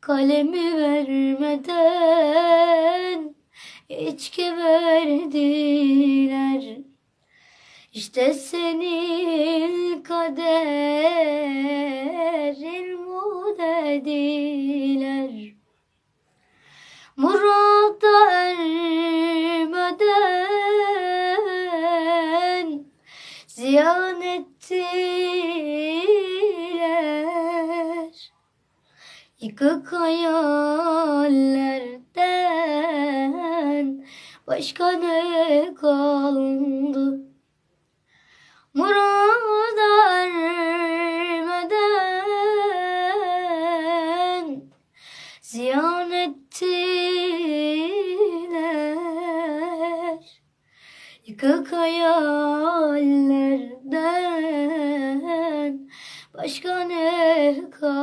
Kalemi vermeden içki verdiler. İşte senin kaderin bu dediler. Murada ermeden ziyan ettiler. Yıkık hayallerden başka ne kaldı? Murada ermeden ziyan ettiler. Yıkık hayallerden başka ne kaldı?